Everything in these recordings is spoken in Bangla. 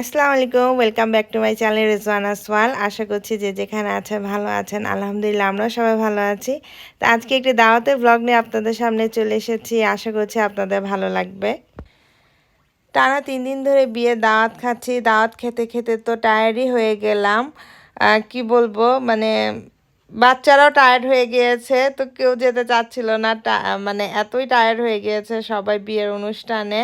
আসসালামু আলাইকুম welcome back to my channel Rezwan Aswal আশা করছি যে যেখানে আছেন, ভালো আছেন। আলহামদুলিল্লাহ, আমরাও সবাই ভালো আছি। তো আজকে একটি দাওয়াতের ব্লগ নিয়ে আপনাদের সামনে চলে এসেছি। আশা করছি আপনাদের ভালো লাগবে। টানা তিন দিন ধরে বিয়ে, দাওয়াত খাচ্ছি। দাওয়াত খেতে খেতে তো টায়ার্ডই হয়ে গেলাম। কি বলব মানে বাচ্চারাও টায়ার্ড হয়ে গিয়েছে, তো কেউ যেতে চাচ্ছিল না। মানে এতই টায়ার্ড হয়ে গিয়েছে সবাই বিয়ের অনুষ্ঠানে।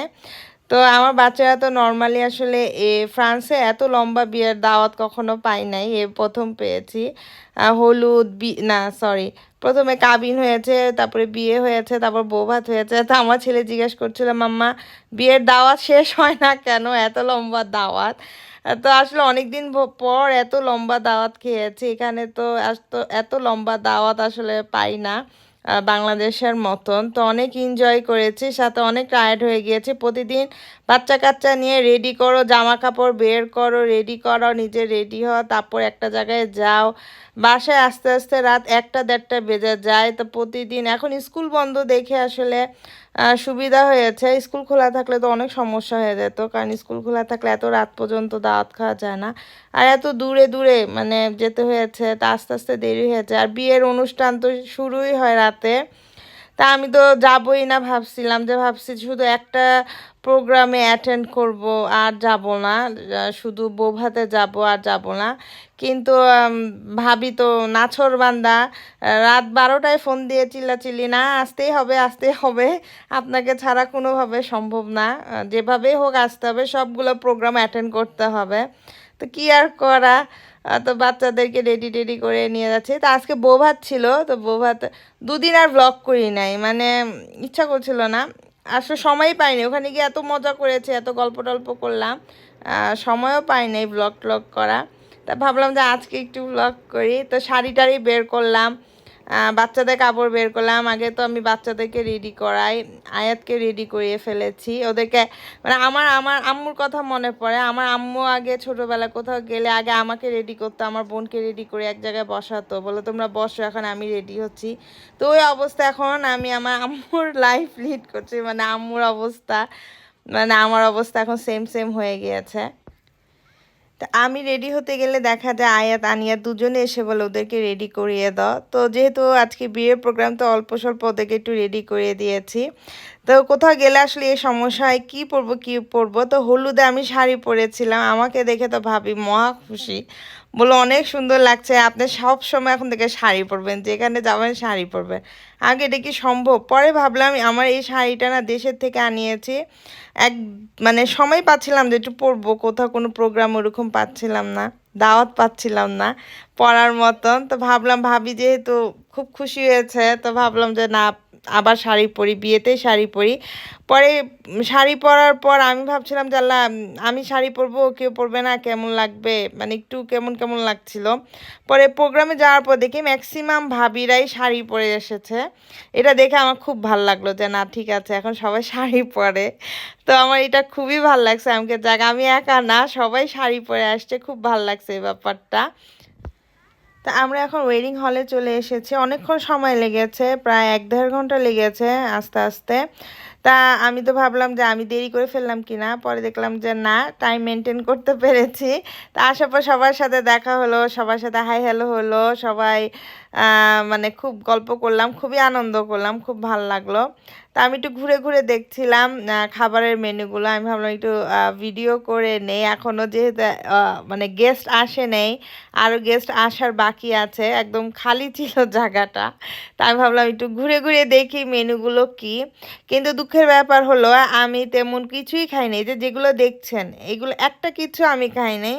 তো আমার বাচ্চারা তো নর্মালি আসলে এ ফ্রান্সে এত লম্বা বিয়ের দাওয়াত কখনো পাই নাই, এ প্রথম পেয়েছি। হলুদ, বি, না সরি প্রথমে কাবিন হয়েছে, তারপরে বিয়ে হয়েছে, তারপর বৌভাত হয়েছে। তো আমার ছেলে জিজ্ঞেস করছিল, মাম্মা, বিয়ের দাওয়াত শেষ হয় না কেন? এত লম্বা দাওয়াত? তো আসলে অনেক দিন পর এত লম্বা দাওয়াত খেয়েছি, এখানে তো এত লম্বা দাওয়াত আসলে পাই না। বাংলাদেশের মতন। তো অনেক এনজয় করেছি সাথে অনেক টায়ার্ড হয়ে গিয়েছি। প্রতিদিন বাচ্চা কাচ্চা নিয়ে রেডি করো জামা কাপড় বের করো রেডি করো, নিজে রেডি হও, তারপর একটা জায়গায় যাও। বাসায় আস্তে আস্তে রাত একটা দেড়টা বেজে যায়। তো প্রতিদিন, এখন স্কুল বন্ধ দেখে আসলে সুবিধা হয়েছে। স্কুল খোলা থাকলে তো অনেক সমস্যা হয়ে যেত, কারণ স্কুল খোলা থাকলে এত রাত পর্যন্ত দাওয়াত খাওয়া যায় না। আর এত দূরে দূরে মানে যেতে হয়েছে, তা আস্তে আস্তে দেরি হয়েছে আর বিয়ের অনুষ্ঠান তো শুরুই হয় রাতে। তা আমি তো যাবই না ভাবছিলাম যে ভাবছি শুধু একটা প্রোগ্রামে অ্যাটেন্ড করব আর যাব না। শুধু বোভাতে যাব আর যাব না। কিন্তু ভাবি তো নাছর বান্দা। রাত বারোটায় ফোন দিয়ে চিল্লাচিল্লি, না, আসতেই হবে আসতেই হবে। আপনাকে ছাড়া কোনোভাবে সম্ভব না। যেভাবেই হোক আসতে হবে, সবগুলো প্রোগ্রাম অ্যাটেন্ড করতে হবে। তো কি আর করা? তো বাচ্চাদেরকে রেডি টেডি করে নিয়ে যাচ্ছে। তো আজকে বউ ভাত ছিল, তো বউ ভাত দুদিন আর ব্লগ করি নাই। মানে ইচ্ছা করছিল না। আসলে সময় পাইনি। ওখানে গিয়ে এত মজা করেছে, এত গল্প টল্প করলাম। সময়ও পাইনি ব্লগ ট্লগ করা। তা ভাবলাম যে আজকে একটু ব্লগ করি। তো শাড়ি টাড়ি বের করলাম। বাচ্চাদের কাপড় বের করলাম। আগে তো আমি বাচ্চাদেরকে রেডি করাই, আয়াতকে রেডি করিয়ে ফেলেছি। ওদেরকে মানে আমার আমার আম্মুর কথা মনে পড়ে। আমার আম্মু আগে ছোটোবেলায় কোথাও গেলে আগে আমাকে রেডি করতো, আমার বোনকে রেডি করে এক জায়গায় বসাতো। বলে, তোমরা বসো, এখন আমি রেডি হচ্ছি। তো ওই অবস্থা এখন আমি আমার আম্মুর লাইফ লিড করছি। মানে আম্মুর অবস্থা মানে আমার অবস্থা এখন সেম সেম হয়ে গিয়েছে। তা আমি রেডি হতে গেলে দেখা যায় আয়াত আনিয়া দুজনে এসে বলে ওদেরকে রেডি করিয়ে দাও। তো যেহেতু আজকে বিয়ের প্রোগ্রাম তো অল্প স্বল্প ওদেরকে একটু রেডি করিয়ে দিয়েছি। তো কোথাও গেলে আসলে এই সমস্যা হয়, কী পরবো কী পরবো? তো হলুদে আমি শাড়ি পরেছিলাম, আমাকে দেখে তো ভাবি মহা খুশি। বলো অনেক সুন্দর লাগছে, আপনি সব সময় এখন থেকে শাড়ি পরবেন, যেখানে যাবেন শাড়ি পরবেন। আগে এটা কি সম্ভব? পরে ভাবলাম, আমার এই শাড়িটা না দেশের থেকে আনিয়েছি। এক মানে সময় পাচ্ছিলাম যে একটু পরবো, কোথাও কোনো প্রোগ্রাম ওরকম পাচ্ছিলাম না, দাওয়াত পাচ্ছিলাম না পরার মতন। তো ভাবলাম, ভাবি যেহেতু খুব খুশি হয়েছে, তো ভাবলাম যে না আবার শাড়ি পরি বিয়েতেই শাড়ি পরি। পরে শাড়ি পরার পর আমি ভাবছিলাম যে, আল্লাহ আমি শাড়ি পরবো কেউ পরবে না, কেমন লাগবে? মানে একটু কেমন কেমন লাগছিল। পরে প্রোগ্রামে যাওয়ার পর দেখি ম্যাক্সিমাম ভাবিরাই শাড়ি পরে এসেছে। এটা দেখে আমার খুব ভালো লাগল যে, না, ঠিক আছে, এখন সবাই শাড়ি পরে। তো আমার এটা খুবই ভালো লাগছে। আমাকে যাক, আমি একা না, সবাই শাড়ি পরে আসছে। খুব ভালো লাগছে এই ব্যাপারটা। তা আমরা এখন ওয়েডিং হলে চলে এসেছি। অনেকক্ষণ সময় লেগেছে, প্রায় এক দেড় ঘণ্টা লেগেছে আস্তে আস্তে। তা আমি তো ভাবলাম যে আমি দেরি করে ফেললাম কি না পরে দেখলাম যে না টাইম মেনটেন করতে পেরেছি। তা আসার পর সবার সাথে দেখা হলো, সবার সাথে হাই হ্যালো হলো, সবাই মানে খুব গল্প করলাম, খুবই আনন্দ করলাম, খুব ভালো লাগল। তা আমি একটু ঘুরে ঘুরে দেখছিলাম খাবারের মেনুগুলো। আমি ভাবলাম একটু ভিডিও করে নেই। এখনও যেহেতু মানে গেস্ট আসে নেই আরও গেস্ট আসার বাকি আছে, একদম খালি ছিল জায়গাটা। তা আমি ভাবলাম একটু ঘুরে ঘুরে দেখি মেনুগুলো কি। কিন্তু দুঃখের ব্যাপার হলো, আমি তেমন কিছুই খাইনি। যে যেগুলো দেখছেন, এগুলো একটা কিছু আমি খাইনি।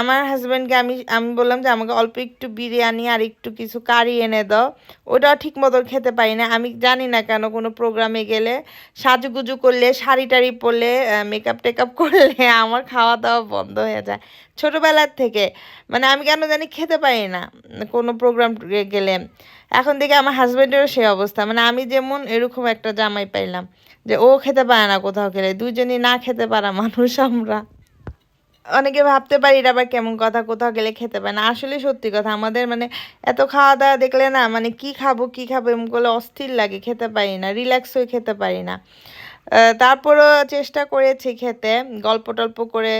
আমার হাজব্যান্ডকে আমি আমি বললাম যে, আমাকে অল্প একটু বিরিয়ানি আর একটু কিছু কারি এনে দাও। ওটাও ঠিক মতো খেতে পারি না। আমি জানি না কেন কোনো প্রোগ্রামে গেলে সাজুগুজু করলে শাড়ি টাড়ি পরলে মেকআপ টেকআপ করলে আমার খাওয়া দাওয়া বন্ধ হয়ে যায়। ছোটোবেলার থেকে। মানে আমি কেন জানি খেতে পারি না কোনো প্রোগ্রাম গেলে। এখন থেকে আমার হাজব্যান্ডেরও সেই অবস্থা। মানে আমি যেমন এরকম একটা জামাই পাইলাম যে ও খেতে পারে না কোথাও গেলে। দুজনই না খেতে পারা মানুষ আমরা। অনেকে ভাবতে পারি এটা আবার কেমন কথা, কোথাও গেলে খেতে পারে না। আসলে সত্যি কথা, আমাদের মানে এত খাওয়া দাওয়া দেখলে না মানে কি খাব কি খাব এমন করলে অস্থির লাগে, খেতে পারি না রিল্যাক্স হয়ে খেতে পারি না। তারপরও চেষ্টা করেছি খেতে, গল্প টল্প করে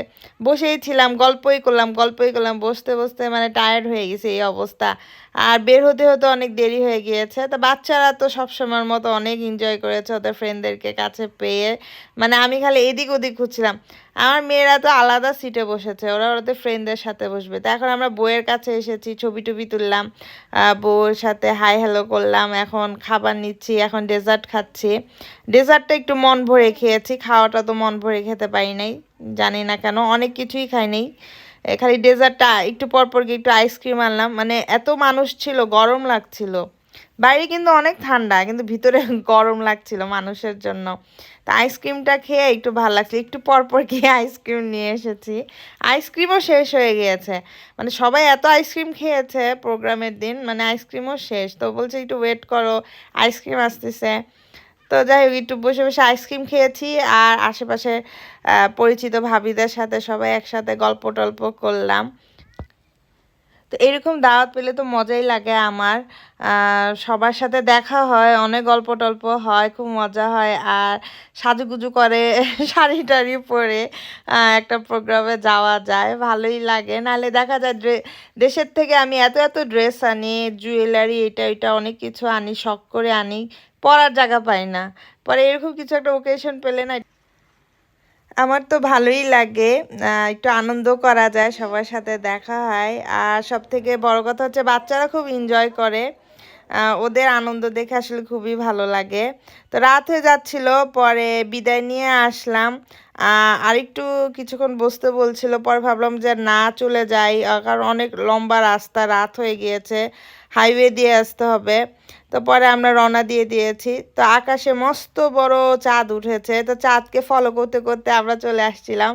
বসেই ছিলাম, গল্পই করলাম গল্পই করলাম, বসতে বসতে মানে টায়ার্ড হয়ে গেছে এই অবস্থা। আর বের হতে হতে অনেক দেরি হয়ে গিয়েছে। তো বাচ্চারা তো সবসময়ের মতো অনেক এনজয় করেছে ওদের ফ্রেন্ডদেরকে কাছে পেয়ে। মানে আমি খালি এদিক ওদিক খুঁজছিলাম। আমার মেয়েরা তো আলাদা সিটে বসেছে, ওরা ওদের ফ্রেন্ডদের সাথে বসবে। তো এখন আমরা বইয়ের কাছে এসেছি, ছবি টবি তুললাম বউয়ের সাথে হাই হ্যালো করলাম, এখন খাবার নিচ্ছি, এখন ডেজার্ট খাচ্ছি। ডেজার্টটা একটু মন ভরে খেয়েছি, খাওয়াটা তো মন ভরে খেতে পারি নাই, জানি না কেন, অনেক কিছুই খাই নাই। খালি ডেজার্টটা একটু পর পর গিয়ে একটু আইসক্রিম আনলাম। মানে এত মানুষ ছিল, গরম লাগছিল। বাইরে কিন্তু অনেক ঠান্ডা, কিন্তু ভিতরে গরম লাগছিল মানুষের জন্য। তা আইসক্রিমটা খেয়ে একটু ভালো লাগছিল একটু পর পর গিয়ে আইসক্রিম নিয়ে এসেছি। আইসক্রিমও শেষ হয়ে গিয়েছে। মানে সবাই এত আইসক্রিম খেয়েছে প্রোগ্রামের দিন মানে আইসক্রিমও শেষ। তো বলছে একটু ওয়েট করো আইসক্রিম আসতেছে। তো যাই হোক, একটু বসে বসে আইসক্রিম খেয়েছি আর আশেপাশে পরিচিত ভাবিদের সাথে সবাই একসাথে গল্প টল্প করলাম। তো এরকম দাওয়াত পেলে তো মজাই লাগে আমার। সবার সাথে দেখা হয়, অনেক গল্প টল্প হয়, খুব মজা হয় আর সাজুগুজু করে শাড়ি টাড়ি পরে একটা প্রোগ্রামে যাওয়া যায়, ভালোই লাগে। নাহলে দেখা যায় দেশের থেকে আমি এত এত ড্রেস আনি জুয়েলারি এটা এটা অনেক কিছু আনি, শখ করে আনি পরার জায়গা পাই না। পরে এরকম কিছু একটা ওকেশন পেলে না, আমার তো ভালোই লাগে। একটু আনন্দ করা যায়, সবার সাথে দেখা হয়। আর সব থেকে বড় কথা হচ্ছে, বাচ্চারা খুব এনজয় করে। ওদের আনন্দ দেখে আসলে খুবই ভালো লাগে। তো রাত হয়ে যাচ্ছিল, পরে বিদায় নিয়ে আসলাম। আর একটু কিছুক্ষণ বসতে বলছিল, পরে ভাবলাম যে না, চলে যাই। কারণ অনেক লম্বা রাস্তা, রাত হয়ে গিয়েছে। হাইওয়ে দিয়ে আসতে হবে। তো পরে আমরা রওনা দিয়ে দিয়েছি। তো আকাশে মস্ত বড় চাঁদ উঠেছে। তো চাঁদকে ফলো করতে করতে আমরা চলে আসছিলাম।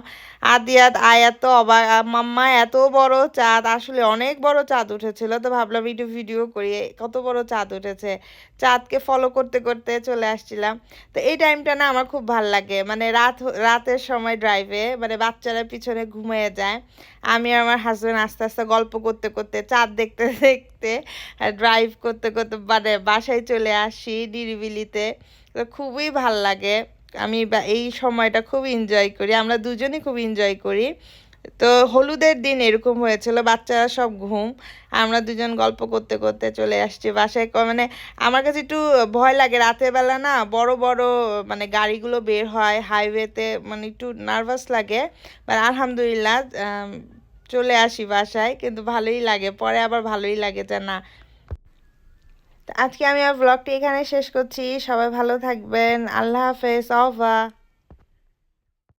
আদিয়াত, আয়াত তো অবাক মাম্মা এত বড় চাঁদ। আসলে অনেক বড় চাঁদ উঠেছিল। তো ভাবলাম একটু ভিডিও করি। কত বড় চাঁদ উঠেছে। চাঁদকে ফলো করতে করতে চলে আসছিলাম। তো এই টাইমটা না আমার খুব ভালো লাগে। মানে রাত রাতের সময় ড্রাইভে মানে বাচ্চারা পিছনে ঘুমিয়ে যায়। আমি আমার হাজব্যান্ড আস্তে আস্তে গল্প করতে করতে, চাঁদ দেখতে দেখতে ড্রাইভ করতে করতে মানে বাসায় চলে আসি নিরিবিলিতে। তো খুবই ভালো লাগে। আমি এই সময়টা খুব এনজয় করি। আমরা দুজনেই খুব এনজয় করি। তো হলুদের দিন এরকম হয়েছিল, বাচ্চারা সব ঘুম। আমরা দুজন গল্প করতে করতে চলে আসছি বাসায়। মানে আমার কাছে একটু ভয় লাগে, রাতের বেলা না বড় বড় মানে গাড়িগুলো বের হয় হাইওয়েতে মানে একটু নার্ভাস লাগে। মানে আলহামদুলিল্লাহ চলে আসি বাসায়, কিন্তু ভালোই লাগে। পরে আবার ভালোই লাগে যে না। আজকে আমি আমার ব্লগটি এখানে শেষ করছি। সবাই ভালো থাকবেন। আল্লাহ হাফেজ অফা